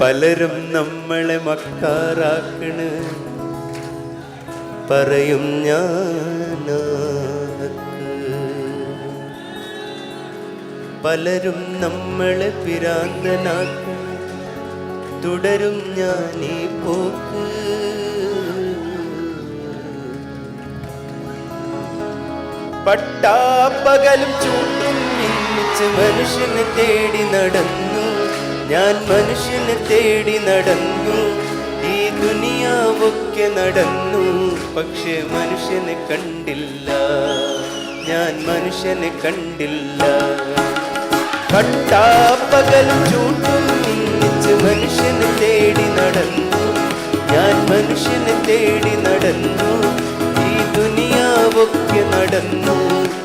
പലരും നമ്മളെ മക്കാറാക്കണ്. പറയും ഞാൻ പലരും നമ്മളെ പിരാന്തനാക്കണ് തുടരും ഞാൻ ഈ പോക്ക്. പട്ടാപ്പകലും ചൂട്ടും മനുഷ്യനെ തേടി നടന്നു ഞാൻ മനുഷ്യനെ തേടി നടന്നു. ഈ ദുനിയാവൊക്കെ നടന്നു. പക്ഷെ മനുഷ്യനെ കണ്ടില്ല. ഞാൻ മനുഷ്യനെ കണ്ടില്ല. പട്ടാപ്പകലും ചൂട്ടും മിന്നിച്ച് മനുഷ്യനെ തേടി നടന്നു. ഞാൻ മനുഷ്യനെ തേടി നടന്നു. ഈ ദുനിയാവൊക്കെ നടന്നു.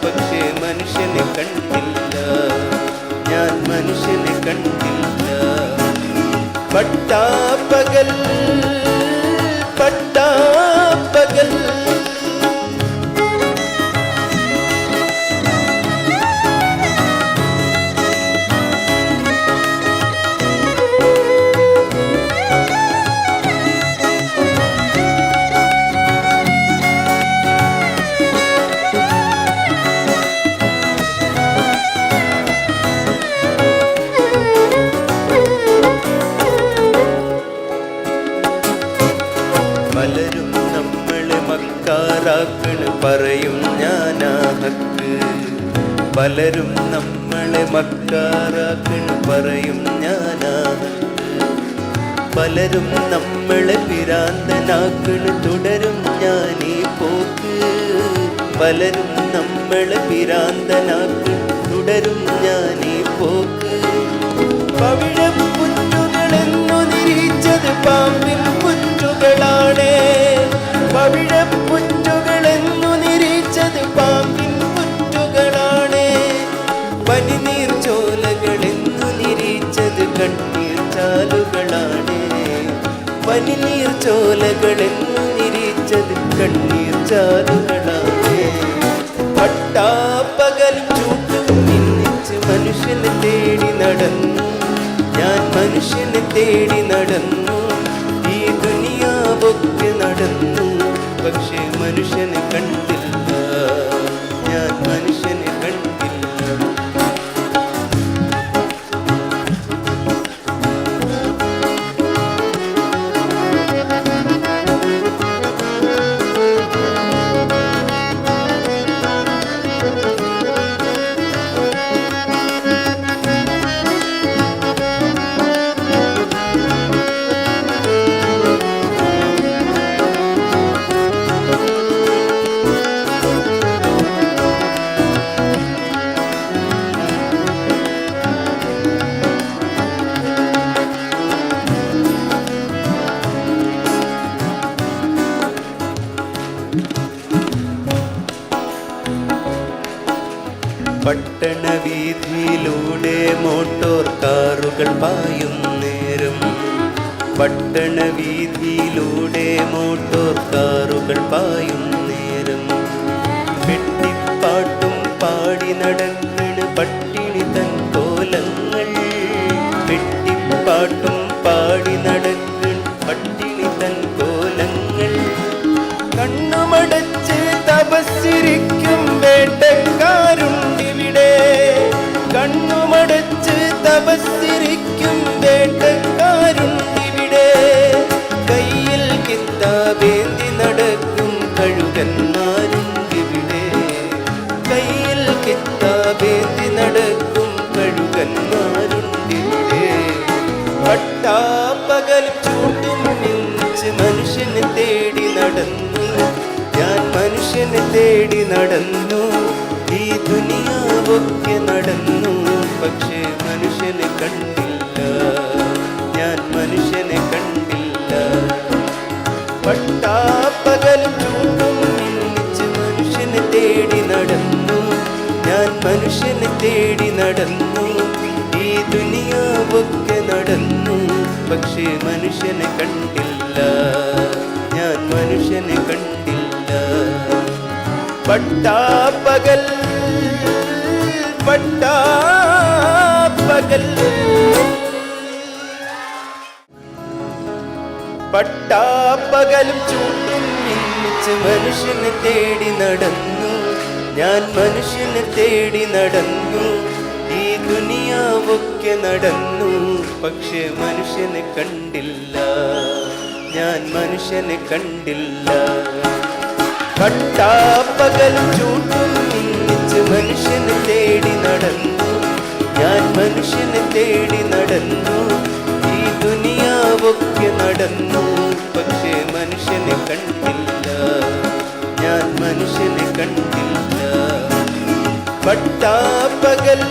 പക്ഷേ മനുഷ്യനെ കണ്ടില്ല. ഞാൻ മനുഷ്യനെ കണ്ടില്ല പട്ടാപ്പകൽ പറയും ഞാനാ ഹക്ക് പലരും നമ്മളെ മക്കാറാക്കണ് പറയും ഞാനാ പലരും നമ്മളെ പിരാന്തനാക്കണ് തുടരും ഞാനീ പോക്ക്. പലരും നമ്മളെ പിരാന്തനാക്കണ് തുടരും ഞാനീ പോക്ക്. പവിഴപ്പുറ്റുകളെന്നു പനിനീർ ചോലകളെന്നു നിരീച്ചത് കണ്ണീർ ചാലുകളാണ് പട്ടാപ്പകൽ ചൂട്ടും നിന്നിച്ച് മനുഷ്യനെ തേടി നടന്നു. ഞാൻ മനുഷ്യനെ തേടി നടന്നു. പട്ടണ വീതിയിലൂടെ മോട്ടോർ കാറുകൾ പായും നേരം. പട്ടണ വീതിയിലൂടെ മോട്ടോർ കാറുകൾ പായും നേരം. തപസ്സിരിക്കും ഇവിടെ കയ്യിൽ കിത്താബേന്തി നടക്കും കഴുകന്മാരുണ്ടിവിടെ. കയ്യിൽ കിത്താബേന്തി നടക്കും കഴുകന്മാരുണ്ടിവിടെ. പട്ടാപ്പകൽ ചൂട്ടും മിഞ്ച് മനുഷ്യനെ തേടി നടന്നു. ഞാൻ മനുഷ്യനെ തേടി നടന്നു. ഈ ദുനിയാവൊക്കെ നടന്നു നടന്നു. ഈ ദുനിയാവൊക്കെ നടന്നു. പക്ഷേ മനുഷ്യനെ കണ്ടില്ല. ഞാൻ മനുഷ്യനെ കണ്ടില്ല. പട്ടാപ്പകൽ പട്ടാപ്പകൽ. പട്ടാപ്പകലും ചൂട്ടും മിന്നിച്ച് മനുഷ്യനെ തേടി നടന്നു. ഞാൻ മനുഷ്യനെ തേടി നടന്നു. ഈ ദുനിയാവൊക്കെ നടന്നു പക്ഷെ മനുഷ്യനെ കണ്ടില്ല. ഞാൻ മനുഷ്യനെ കണ്ടില്ല. പട്ടാപ്പകലും ചൂട്ടും മിന്നിച്ച് മനുഷ്യനെ തേടി നടന്നു. ഞാൻ മനുഷ്യനെ തേടി നടന്നു. ഈ ദുനിയാവൊക്കെ നടന്നു പക്ഷെ മനുഷ്യനെ കണ്ടില്ല. ഞാൻ മനുഷ്യനെ കണ്ടില്ല. பட்டா பகல்